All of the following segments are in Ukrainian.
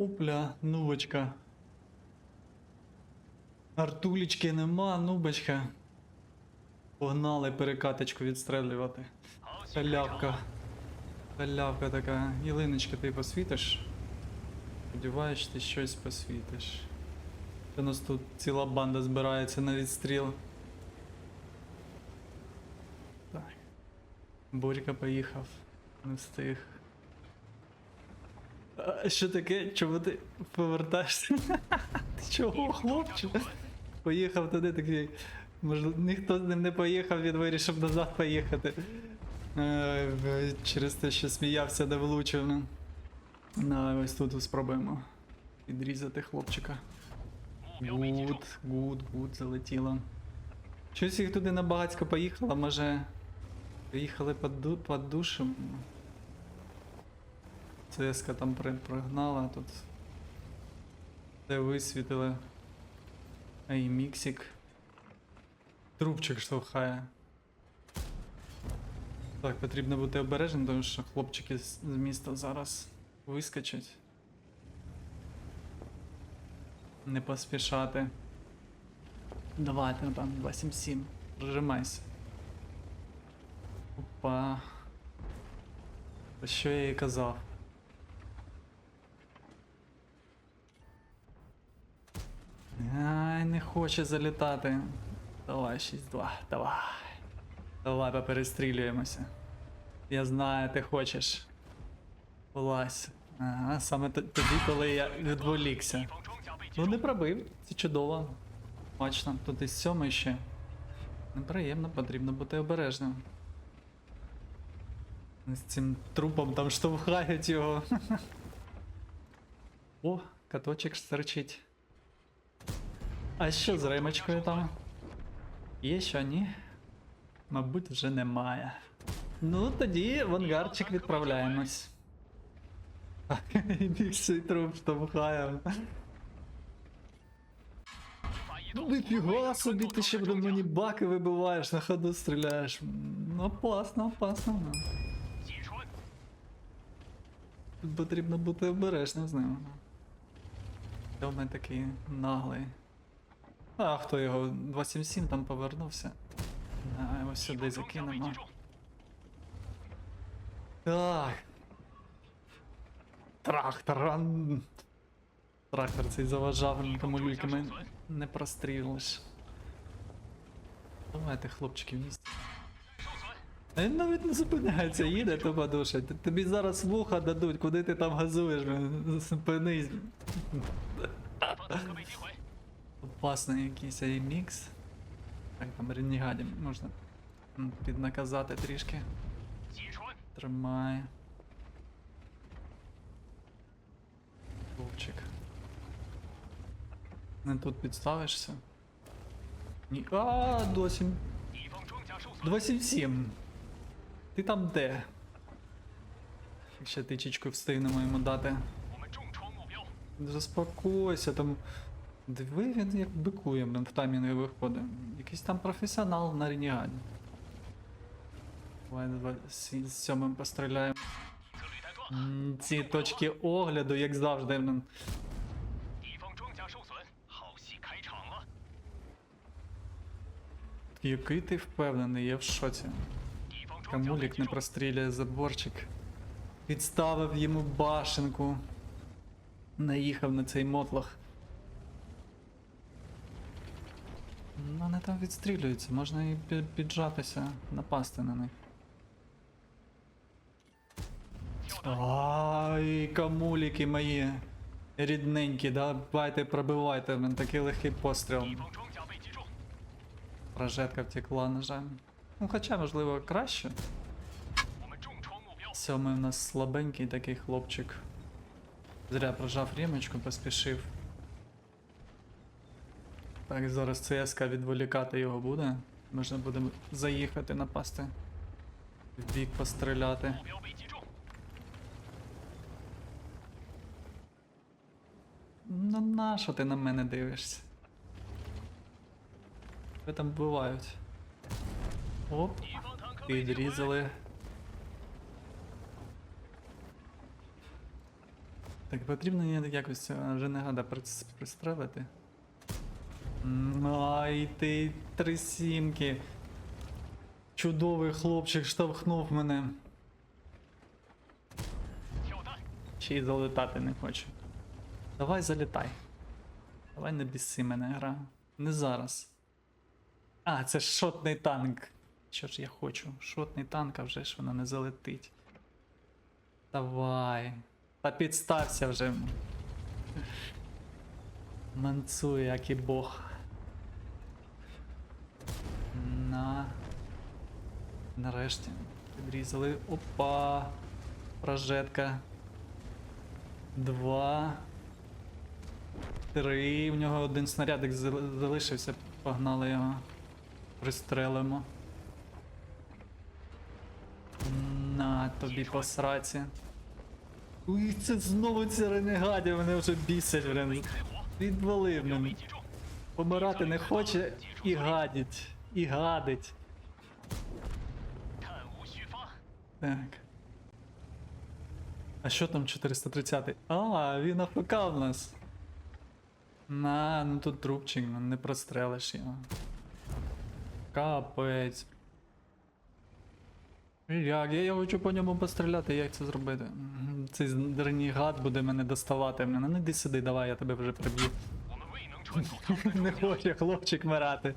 Опля, нубочка. Артулічки нема, нубочка. Погнали перекаточку відстрелювати. Халявка. Халявка така. Єлиночка, ти посвітиш? Сподіваюсь, ти щось посвітиш. У нас тут ціла банда збирається на відстріл. Так. Борька поїхав. Не встиг. А, що таке? Чому ти повертаєшся? Ти чого, хлопче? Поїхав туди такий. Може, ніхто з ним не поїхав, він вирішив назад поїхати. Е, Через те, що сміявся, не влучив. ну. На, ось тут спробуємо відрізати хлопчика. Гуд, гуд, гуд, залетіло. Щось їх туди на багацько поїхало, може. Приїхали під, ду, під душем. ЦСК там прогнала, тут. Де висвітили. Ей, міксик. Трубчик штовхає. Так, потрібно бути обережним, тому що хлопчики з міста зараз вискочать. Не поспішати. Давайте, ну там 277. Прижимайся. Опа. Що я їй казав? Ай, не хоче залітати. Давай, 6-2, давай. Давай поперестрілюємося. Я знаю, ти хочеш. Влазь. Ага, саме тоді, коли я відволікся. Ну не пробив, це чудово. Бачно, тут і сьомий ще. Неприємно, потрібно бути обережним. З цим трупом там штовхають його. О, каточок стерчить. А що з римочкою там? Є що, ні? Мабуть, вже немає. Ну, тоді в ангарчик відправляємось. Більший труп штовхає. Ну, Ніфіга собі, ти ще блин, мені баки вибиваєш, на ходу стріляєш. Ну, опасно, опасно. ну. Тут потрібно бути обережним з ним. Тьомий такий наглий. А хто його? 277 там повернувся. А, його сюди закинемо. Так. Трактор. Трактор цей заважав, тому люльками не прострілиш. Давайте, хлопчики, в місті. Він навіть не зупиняється, їде, то подушать. Тобі зараз вуха дадуть, куди ти там газуєш, зупинись. Опасний якийсь ей. Так, там ренегадів можна піднаказати трішки. Тримай. Вовчик. Не тут підставишся. Ні. А, досі. 277. Ти там де? Ще тичечку встигнемо йому дати. Заспокойся, там. Диви, він як бикує, блин, в таймі не виходить. Якийсь там професіонал на реніані. Давай, давай, з сьомим постріляємо. Ці точки огляду, як завжди, блин. Який ти впевнений, я в шоці. Камулік не простріляє заборчик. Відставив йому башенку. Наїхав на цей мотлах. Вони там відстрілюються, можна і піджатися, напасти на них. Ай, камуліки мої. Рідненькі, давайте пробивайте, він такий легкий постріл. Прожетка втекла, на жаль. Ну хоча, можливо, краще. Сьомий у нас слабенький такий хлопчик. Зря прожав рімочку, поспішив. Так, зараз ЦСК відволікати його буде. Можна буде заїхати, напасти. В бік постріляти. Ну на що ти на мене дивишся? Ви там бувають? Оп, підрізали. Так потрібно якось е, вже не гада пристрелити. Ай, ти три сімки. Чудовий хлопчик штовхнув мене.，Ще й залетати не хочу. Давай залітай. Давай не біси мене, гра. Не зараз. А, це шотний танк. Що ж я хочу? Шотний танк, а вже ж воно не залетить. Давай. Та підстався вже. Манцує, як і бог. На. Нарешті. Підрізали. Опа. Прожетка. Два. Три. В нього один снарядик залишився. Погнали його. Пристрелимо. На тобі по сраці. Уй, це знову ці ренегадів, мене вже бісять, блин. Відвалив мене. Помирати не хоче і гадить. І гадить. Так. А що там 430-й? А, він АФК в нас. На, ну тут трупчик, ну не прострелиш його. Капець. Як? Я хочу по ньому постріляти, як це зробити? Цей дерній гад буде мене доставати. Мене ну йди сюди, давай, я тебе вже приб'ю. Не хоче хлопчик мирати.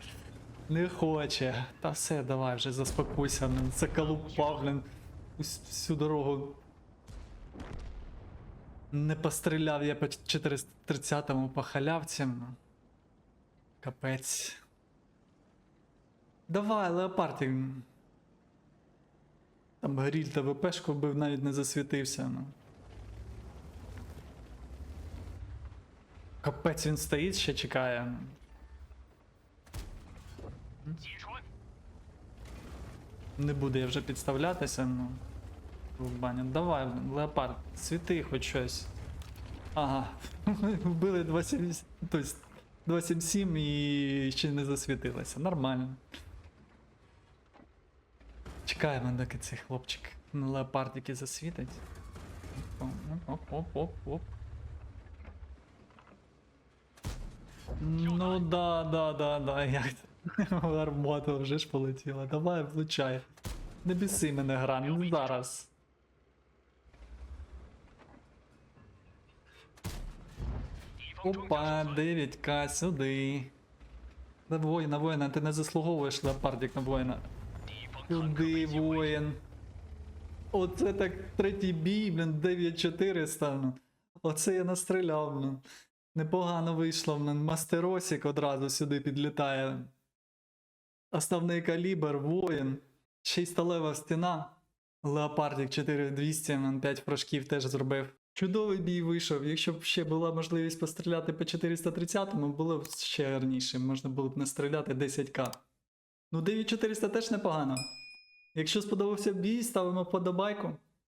Не хоче. Та все, давай вже заспокойся, заколупав, блін. Всю дорогу. Не постріляв я по 430-му по халявцям. ну. Капець. Давай, леопардик. Там горіль та ВПшку бив, навіть не засвітився. Ну. Капець він стоїть, ще чекає. 击穿，Не буду я вже підставлятися, ну. В. Давай, леопард, світи хоч щось. Ага. Вбили 277, тобто 277 і ще не засвітилося. Нормально. Чекаємо, доки цей хлопчик на леопардики засвітить. Оп-оп-оп-оп-оп. Ну да, да, да, да, як? Гармота вже ж полетіла. Давай влучай. Не біси мене гра, ну зараз. Опа, 9к сюди. На воїна, воїна, ти не заслуговуєш леопардик на воїна. Куди воїн? Оце так третій бій, блін, 9400. Ну. Оце я настріляв, блін. Непогано вийшло, блін. Мастеросік одразу сюди підлітає. Основний калібр, воїн. Ще й сталева стіна. Леопардік 4200, блін, 5 фрошків теж зробив. Чудовий бій вийшов. Якщо б ще була можливість постріляти по 430-му, було б ще гарніше. Можна було б настріляти 10к. Ну, 9400 теж непогано. Якщо сподобався бій, ставимо вподобайку.